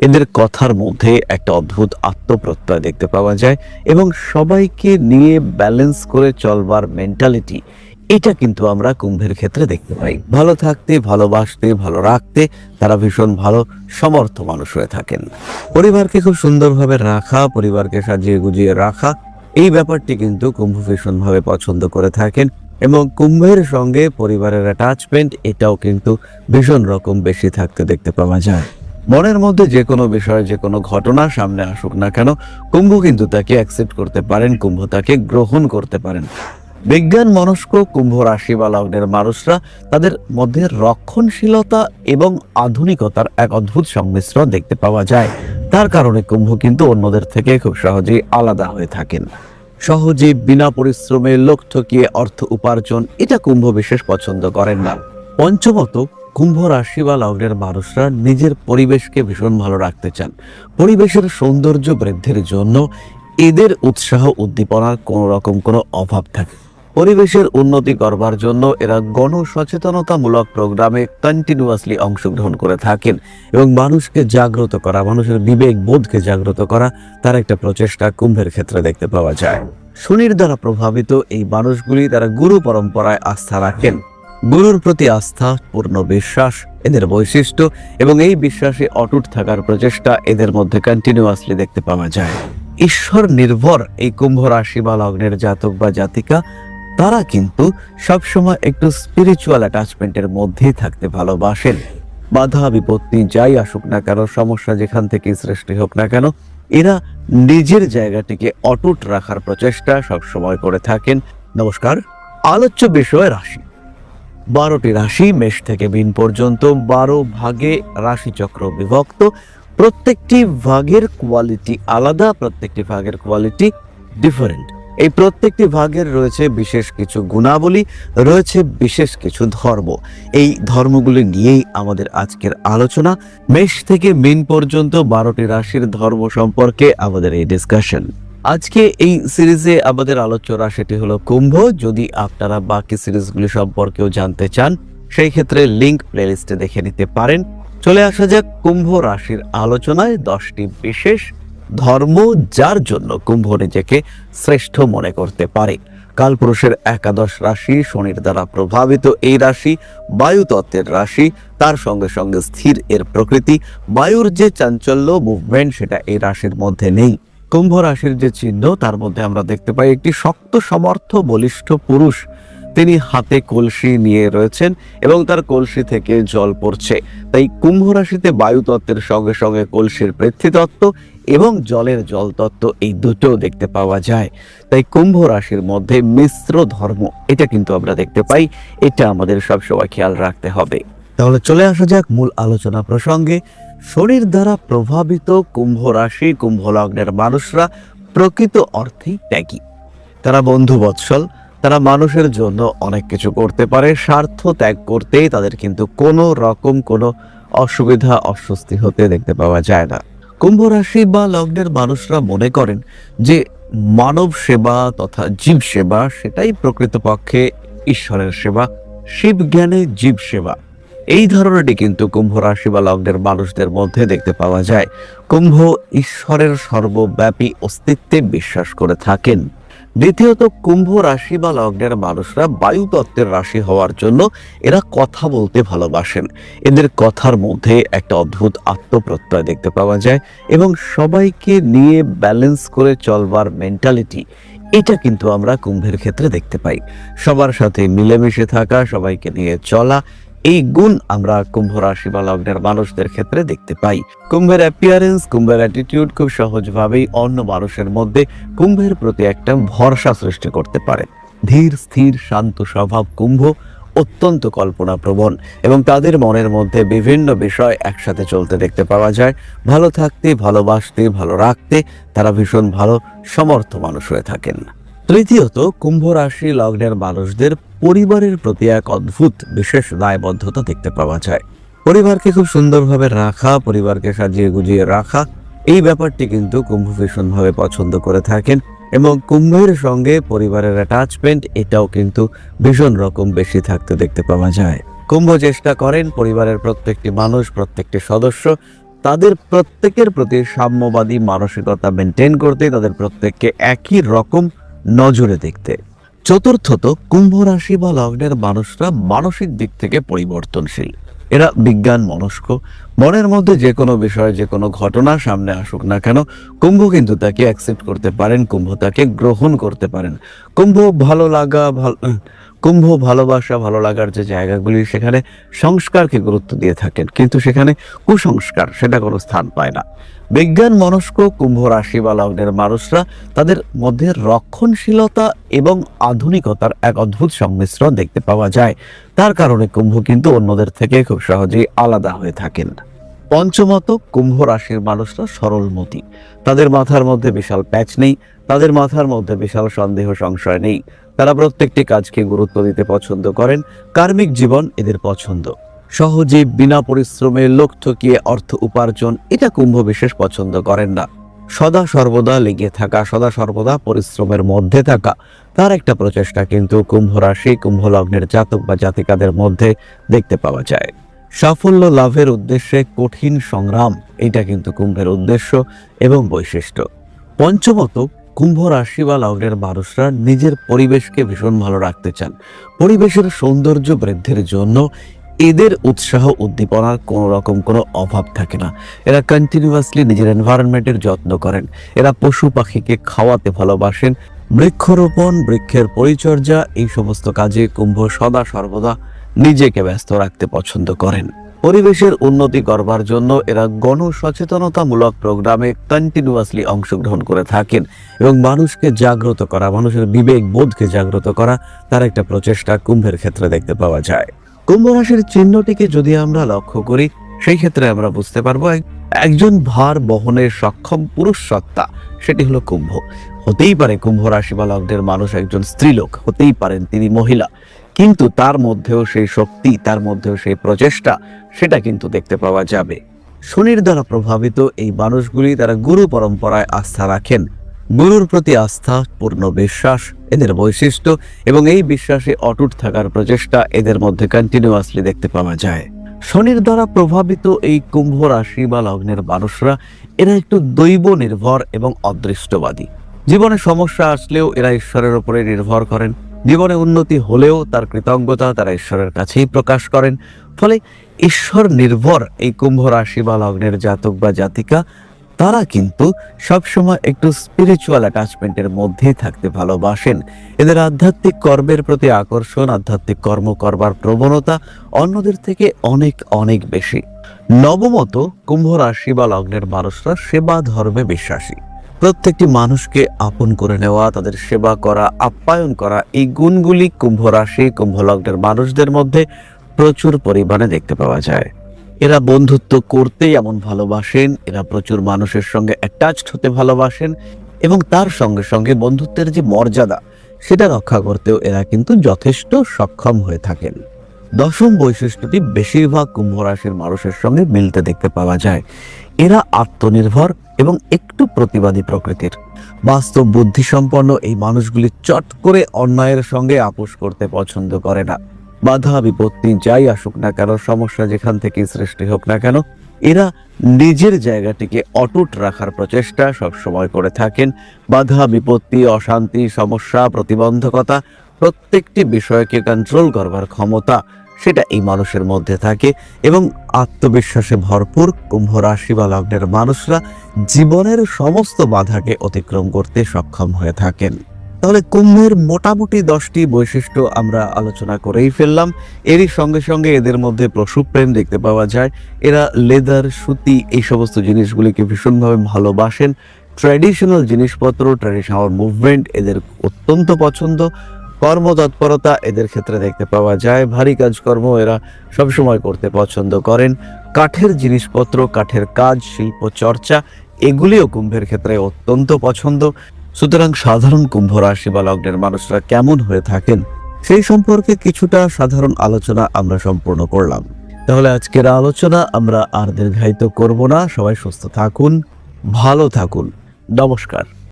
এদের কথার মধ্যে একটা অদ্ভুত আত্মপ্রত্যয় দেখতে পাওয়া যায় এবং সবাইকে নিয়ে ব্যালেন্স করে চলবার মেন্টালিটি এটা কিন্তু আমরা কুম্ভের ক্ষেত্রে দেখতে পাই। ভালো থাকতে, ভালোবাসতে, ভালো রাখতে তারা ভীষণ ভালো, সমর্থ মানুষ হয়ে থাকেন। পরিবারকে খুব সুন্দরভাবে রাখা, পরিবারকে সাজিয়ে গুজিয়ে রাখা, এই ব্যাপারটি কিন্তু কুম্ভ ভীষণভাবে পছন্দ করে থাকেন এবং কুম্ভের সঙ্গে পরিবারের অ্যাটাচমেন্ট এটাও কিন্তু ভীষণ রকম বেশি থাকতে দেখতে পাওয়া যায়। মনের মধ্যে যে কোনো বিষয়ে, যে কোনো ঘটনা সামনে আসুক না কেন, কুম্ভ কিন্তু তাকে অ্যাকসেপ্ট করতে পারেন, কুম্ভ তাকে গ্রহণ করতে পারেন। বিজ্ঞান, মনস্ক, কুম্ভ রাশি বা লগ্নের মানুষরা তাদের মধ্যে রক্ষণশীলতা এবং আধুনিকতার এক অদ্ভুত সংমিশ্রণ দেখতে পাওয়া যায়। তার কারণে কুম্ভ কিন্তু অন্যদের থেকে খুব সহজেই আলাদা হয়ে থাকেন। সহজে বিনা পরিশ্রমে লোক ঠকিয়ে অর্থ উপার্জন, এটা কুম্ভ বিশেষ পছন্দ করেন না। পঞ্চমত কুম্ভ রাশি বা লগ্নের মানুষরা নিজের পরিবেশকে ভীষণ ভালো রাখতে চান। পরিবেশের সৌন্দর্য বৃদ্ধির জন্য এদের উৎসাহ উদ্দীপনার কোনো রকম কোনো অভাব থাকে। পরিবেশের উন্নতি করবার জন্য এরা গণসচেতনতামূলক প্রোগ্রামে কন্টিনিউয়াসলি অংশগ্রহণ করে থাকেন এবং মানুষকে জাগ্রত করা, মানুষের বিবেক বোধকে জাগ্রত করা তার একটা প্রচেষ্টা কুম্ভের ক্ষেত্রে দেখতে পাওয়া যায়। শনির দ্বারা প্রভাবিত এই মানুষগুলি তারা গুরু পরম্পরায় আস্থা রাখেন। গুরুর প্রতি আস্থা, পূর্ণ বিশ্বাস এদের বৈশিষ্ট্য এবং এই বিশ্বাসে অটুট থাকার প্রচেষ্টা এদের মধ্যে কন্টিনিউয়াসলি দেখতে পাওয়া যায়। ঈশ্বর নির্ভর এই কুম্ভ রাশি বা লগ্নের জাতক বা জাতিকা, তারা কিন্তু সবসময় একটু স্পিরিচুয়াল অ্যাটাচমেন্টের মধ্যেই থাকতে ভালোবাসেন। বাধা, বিপত্তি যাই আসুক না কেন, সমস্যা যেখান থেকে সৃষ্টি হোক না কেন, এরা নিজের জায়গাটিকে অটুট রাখার প্রচেষ্টা সবসময় করে থাকেন। নমস্কার, আলোচ্য বিষয় রাশি। বারোটি রাশি মেষ থেকে মিন পর্যন্ত, বারো ভাগে রাশিচক্র বিভক্ত। প্রত্যেকটি ভাগের কোয়ালিটি আলাদা, প্রত্যেকটি ভাগের কোয়ালিটি ডিফারেন্ট এই প্রত্যেকটি ভাগের রয়েছে বিশেষ কিছু গুণাবলী, রয়েছে বিশেষ কিছু ধর্ম। এই ধর্মগুলি নিয়েই আমাদের আজকের আলোচনা। মেষ থেকে মিন পর্যন্ত বারোটি রাশির ধর্ম সম্পর্কে আমাদের এই ডিসকাশন আজকে এই সিরিজে আমাদের আলোচনা সেটি হলো কুম্ভ। যদি আপনারা বাকি সিরিজগুলি সম্পর্কেও জানতে চান, সেই ক্ষেত্রে লিংক প্লেলিস্টে দেখে নিতে পারেন। চলে আসা যাক কুম্ভ রাশির আলোচনায় দশটি বিশেষ ধর্ম যার জন্য কুম্ভ নিজেকে শ্রেষ্ঠ মনে করতে পারে। কালপুরুষের একাদশ রাশি, শনির দ্বারা প্রভাবিত এই রাশি, বায়ুতত্ত্বের রাশি, তার সঙ্গে সঙ্গে স্থির এর প্রকৃতি, বায়ুর যে চাঞ্চল্য মুভমেন্ট সেটা এই রাশির মধ্যে নেই। কুম্ভ রাশির যে চিহ্ন, তার মধ্যে আমরা দেখতে পাই একটি শক্ত, সমর্থ, বলিষ্ঠ পুরুষ। তিনি হাতে কলসি নিয়ে রয়েছেন এবং তার কলসি থেকে জল পড়ছে। তাই কুম্ভ রাশিতে বায়ু তত্ত্বের সঙ্গে সঙ্গে কলসির পৃথ্বীতত্ত্ব এবং জলের জল তত্ত্ব এই দুটো দেখতে পাওয়া যায়। তাই কুম্ভ রাশির মধ্যে মিশ্র ধর্ম, এটা কিন্তু আমরা দেখতে পাই। এটা আমাদের সবসময় খেয়াল রাখতে হবে। তাহলে চলে আসা যাক মূল আলোচনা প্রসঙ্গে। শরীর দ্বারা প্রভাবিত কুম্ভ রাশি, কুম্ভ লগ্নের মানুষরা প্রকৃত অর্থেই ত্যাগী। তারা বন্ধু বৎসল, তারা মানুষের জন্য অনেক কিছু করতে পারে, স্বার্থ ত্যাগ করতেই তাদের কিন্তু কোনো রকম কোনো অসুবিধা, অস্বস্তি হতে দেখতে পাওয়া যায় না। কুম্ভ রাশি বা লগ্নের মানুষরা মনে করেন যে মানব সেবা তথা জীব সেবা, সেটাই প্রকৃতপক্ষে ঈশ্বরের সেবা শিব জ্ঞানে জীব সেবা। এই ধারণাটি কিন্তু কুম্ভ রাশি বা লগ্নের মানুষদের মধ্যে দেখতে পাওয়া যায়। কুম্ভ ঈশ্বরের সর্বব্যাপী অস্তিত্বে বিশ্বাস করে থাকেন। দ্বিতীয়ত, কুম্ভ রাশি বা লগ্নের মানুষরা বায়ু তত্ত্বের রাশি হওয়ার জন্য এরা কথা বলতে ভালোবাসেন। এদের কথার মধ্যে একটা অদ্ভুত আত্মপ্রত্যয় দেখতে পাওয়া যায় এবং সবাইকে নিয়ে ব্যালেন্স করে চলবার মেন্টালিটি এটা কিন্তু আমরা কুম্ভের ক্ষেত্রে দেখতে পাই। সবার সাথে মিলেমিশে থাকা, সবাইকে নিয়ে চলা এই গুণ আমরা কুম্ভ রাশি বা লগ্নের মানুষদের ক্ষেত্রে দেখতে পাই। কুম্ভের অ্যাপিয়ারেন্স কুম্ভের অ্যাটিটিউড খুব সহজভাবেই অন্য মানুষের মধ্যে কুম্ভের প্রতি একটা ভরসা সৃষ্টি করতে পারে। ধীর, স্থির, শান্ত স্বভাব কুম্ভ অত্যন্ত কল্পনা প্রবণ এবং তাদের মনের মধ্যে বিভিন্ন বিষয় একসাথে চলতে দেখতে পাওয়া যায়। ভালো থাকতে, ভালোবাসতে, ভালো রাখতে তারা ভীষণ ভালো, সমর্থ মানুষ হয়ে থাকেন। তৃতীয়ত, কুম্ভ রাশি লগ্নের মানুষদের পরিবারের প্রতি এক অদ্ভুত, বিশেষ দায়বদ্ধতা দেখতে পাওয়া যায়। পরিবারকে খুব সুন্দরভাবে রাখা, পরিবারকে সাজিয়ে গুজিয়ে রাখা, এই ব্যাপারটি কিন্তু কুম্ভ ভীষণভাবে পছন্দ করে থাকেন এবং কুম্ভের সঙ্গে পরিবারের অ্যাটাচমেন্ট এটাও কিন্তু ভীষণ রকম বেশি থাকতে দেখতে পাওয়া যায়। কুম্ভ চেষ্টা করেন, পরিবারের প্রত্যেকটি মানুষ, প্রত্যেকটি সদস্য তাদের প্রত্যেকের প্রতি সাম্যবাদী মানসিকতা মেনটেন করতে, তাদের প্রত্যেককে একই রকম নজরে দেখতে। চতুর্থত কুম্ভ রাশি বা লগ্নের মানুষরা মানসিক দিক থেকে পরিবর্তনশীল। এরা বিজ্ঞান, মনস্ক, মনের মধ্যে যে কোনো বিষয়ে, যে কোনো ঘটনা সামনে আসুক না কেন, কুম্ভ কিন্তু তাকে অ্যাকসেপ্ট করতে পারেন, কুম্ভ তাকে গ্রহণ করতে পারেন। কুম্ভ ভালো লাগা, ভালো কুম্ভ ভালোবাসা, ভালো লাগার যে জায়গাগুলি, সেখানে সংস্কারকে গুরুত্ব দিয়ে থাকেন। কিন্তু সেখানে কুসংস্কার সেটা কোনো স্থান পায় না। বিজ্ঞান মনস্ক, কুম্ভ রাশি বা লগ্নের মানুষরা তাদের মধ্যে রক্ষণশীলতা এবং আধুনিকতার এক অদ্ভুত সংমিশ্রণ দেখতে পাওয়া যায়। তার কারণে কুম্ভ কিন্তু অন্যদের থেকে খুব সহজেই আলাদা হয়ে থাকেন। পঞ্চমত, কুম্ভ রাশির মানুষরা সরলমতি। তাদের মাথার মধ্যে বিশাল প্যাচ নেই। তাদের মাথার মধ্যে বিশাল সন্দেহ, সংশয় নেই। তারা প্রত্যেকটি কাজকে গুরুত্ব দিতে পছন্দ করেন। কার্মিক জীবন এদের পছন্দ। সহজে বিনা পরিশ্রমে লোক ঠকিয়ে অর্থ উপার্জন, এটা কুম্ভ বিশেষ পছন্দ করেন না। সদা সর্বদা লেগে থাকা, সদা সর্বদা পরিশ্রমের মধ্যে থাকা, তার একটা প্রচেষ্টা কিন্তু কুম্ভ রাশি, কুম্ভ লগ্নের জাতক বা জাতিকাদের মধ্যে দেখতে পাওয়া যায়। সাফল্য লাভের উদ্দেশ্যে কঠিন সংগ্রাম, এটা কিন্তু কুম্ভের উদ্দেশ্য এবং বৈশিষ্ট্য। পঞ্চমত কুম্ভ রাশি বা লগ্নের মানুষরা নিজের পরিবেশকে ভীষণ ভালো রাখতে চান। পরিবেশের সৌন্দর্য বৃদ্ধির জন্য এদের উৎসাহ উদ্দীপনার কোনো রকম কোনো অভাব থাকে না। এরা কন্টিনিউয়াসলি নিজের এনভায়রনমেন্টের যত্ন করেন। এরা পশু পাখিকে খাওয়াতে ভালোবাসেন। বৃক্ষরোপণ, বৃক্ষের পরিচর্যা, এই সমস্ত কাজে কুম্ভ সদা সর্বদা নিজেকে ব্যস্ত রাখতে পছন্দ করেন। পরিবেশের উন্নতি করবার জন্য এরা গণসচেতনতামূলক প্রোগ্রামে কন্টিনিউয়াসলি অংশগ্রহণ করে থাকেন এবং মানুষকে জাগ্রত করা, মানুষের বিবেক বোধকে জাগ্রত করা, তার একটা প্রচেষ্টা কুম্ভের ক্ষেত্রে দেখতে পাওয়া যায়। কুম্ভ রাশির চিহ্নটিকে যদি আমরা লক্ষ্য করি, সেই ক্ষেত্রে আমরা বুঝতে পারব একজন ভার বহনের সক্ষম পুরুষ সত্তা, সেটি হলো কুম্ভ। হতেই পারে কুম্ভ রাশি বা লগ্নের মানুষ একজন স্ত্রীলোক, হতেই পারেন তিনি মহিলা। কিন্তু তার মধ্যেও সেই শক্তি, তার মধ্যেও সেই প্রচেষ্টা, সেটা কিন্তু দেখতে পাওয়া যাবে। শনির দ্বারা প্রভাবিত এই মানুষগুলি তারা গুরু পরম্পরায় আস্থা রাখেন। গুরুর প্রতি আস্থা, পূর্ণ বিশ্বাস এদের বৈশিষ্ট্য এবং এই বিশ্বাসে অটুট থাকার প্রচেষ্টা এদের মধ্যে কন্টিনিউয়াসলি দেখতে পাওয়া যায়। শনির দ্বারা প্রভাবিত এই কুম্ভ রাশি বা লগ্নের মানুষরা, এরা একটু দৈব নির্ভর এবং অদৃষ্টবাদী। জীবনে সমস্যা আসলেও এরা ঈশ্বরের উপরে নির্ভর করেন। জীবনে উন্নতি হলেও তার কৃতজ্ঞতা তারা ঈশ্বরের কাছেই প্রকাশ করেন। ফলে ঈশ্বর নির্ভর এই কুম্ভ রাশি বা লগ্নের জাতক বা জাতিকা, তারা কিন্তু সবসময় একটু স্পিরিচুয়াল অ্যাটাচমেন্টের মধ্যেই থাকতে ভালোবাসেন। এদের আধ্যাত্মিক কর্মের প্রতি আকর্ষণ, আধ্যাত্মিক কর্ম করবার প্রবণতা অন্যদের থেকে অনেক অনেক বেশি। নবমত, কুম্ভ রাশি বা লগ্নের মানুষরা সেবা ধর্মে বিশ্বাসী। প্রত্যেকটি মানুষকে আপন করে নেওয়া, তাদের সেবা করা, আপ্যায়ন করা, এই গুণগুলি কুম্ভ রাশি, কুম্ভ লগ্নের মানুষদের মধ্যে প্রচুর পরিমাণে দেখতে পাওয়া যায়। এরা বন্ধুত্ব করতেই এমন ভালোবাসেন, এরা প্রচুর মানুষের সঙ্গে অ্যাটাচড হতে ভালোবাসেন এবং তার সঙ্গে সঙ্গে বন্ধুত্বের যে মর্যাদা, সেটা রক্ষা করতেও এরা কিন্তু যথেষ্ট সক্ষম হয়ে থাকেন। দশম বৈশিষ্ট্যটি বেশিরভাগ কুম্ভ রাশির মানুষের সঙ্গে মিলতে দেখতে পাওয়া যায়। এরা আত্মনির্ভর এবং একটু প্রতিবাদী প্রকৃতির। বাস্তব বুদ্ধিসম্পন্ন এই মানুষগুলি চট করে অন্যায়ের সঙ্গে আপোষ করতে পছন্দ করে না। বাধা, বিপত্তি যাই আসুক না কেন, সমস্যা যেখান থেকে সৃষ্টি হোক না কেন, এরা নিজের জায়গাটিকে অটুট রাখার প্রচেষ্টা সবসময় করে থাকেন। বাধা, বিপত্তি, অশান্তি, সমস্যা, প্রতিবন্ধকতা প্রত্যেকটি বিষয়কে কন্ট্রোল করবার ক্ষমতা সেটা এই মানুষের মধ্যে থাকে এবং আত্মবিশ্বাসে ভরপুর কুম্ভ রাশি বা লগ্নের মানুষরা জীবনের সমস্ত বাধাকে অতিক্রম করতে সক্ষম হয়ে থাকেন। তাহলে কুম্ভের মোটামুটি দশটি বৈশিষ্ট্য আমরা আলোচনা করেই ফেললাম। এরই সঙ্গে সঙ্গে এদের মধ্যে পশুপ্রেম দেখতে পাওয়া যায়। এরা লেদার, সুতি এই সমস্ত জিনিসগুলিকে ভীষণভাবে ভালোবাসেন। ট্র্যাডিশনাল জিনিসপত্র, ট্র্যাডিশনাল মুভমেন্ট এদের অত্যন্ত পছন্দ। কর্মতৎপরতা এদের ক্ষেত্রে দেখতে পাওয়া যায়। ভারী কাজকর্ম এরা সবসময় করতে পছন্দ করেন। কাঠের জিনিসপত্র, কাঠের কাজ, শিল্প, চর্চা, এগুলিও কুম্ভের ক্ষেত্রে অত্যন্ত পছন্দ। সুতরাং সাধারণ কুম্ভ রাশি বা লগ্নের মানুষরা কেমন হয়ে থাকেন সেই সম্পর্কে কিছুটা সাধারণ আলোচনা আমরা সম্পূর্ণ করলাম। তাহলে আজকের আলোচনা আমরা আর দীর্ঘায়িত করব না। সবাই সুস্থ থাকুন, ভালো থাকুন। নমস্কার।